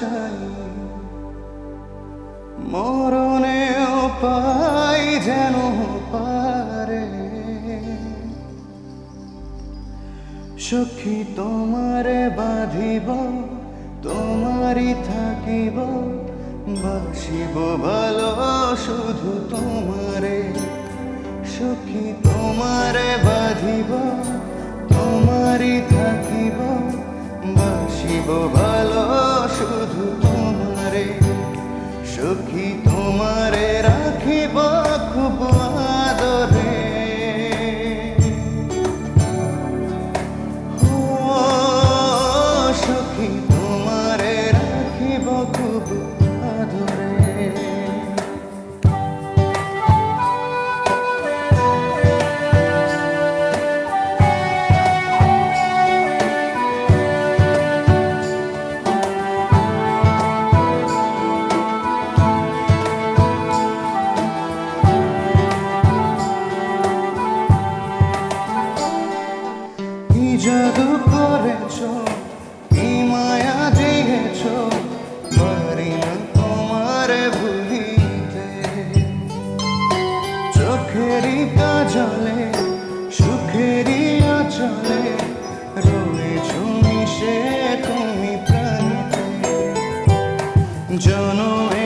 চাই মরণেও পাই যেন পারে। সখী তোমারে বাঁধিব, তোমারই থাকিব, বাসিব ভালো শুধু তোমারে। সখী তোমারে বাঁধিব, তোমারই থাকিব, বাসিব ভালো সখী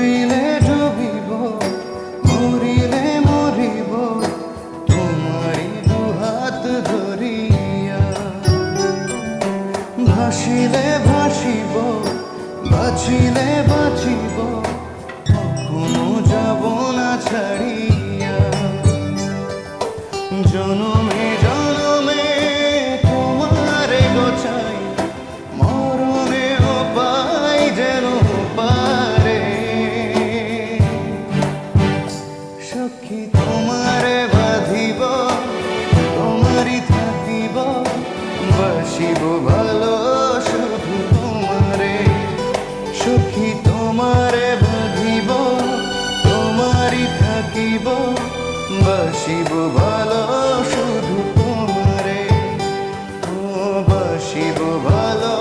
ডুবিলে ডুবিব, মরিলে মরিব, তোমারি দুহাত ধরিয়া। ভাসিলে ভাসিব, বাঁচিলে বাঁচিব, কখনো যাব না ছাড়িয়া। জনমে থাকিব বসিব ভালো শুধু তোমারে। বসিব ভালো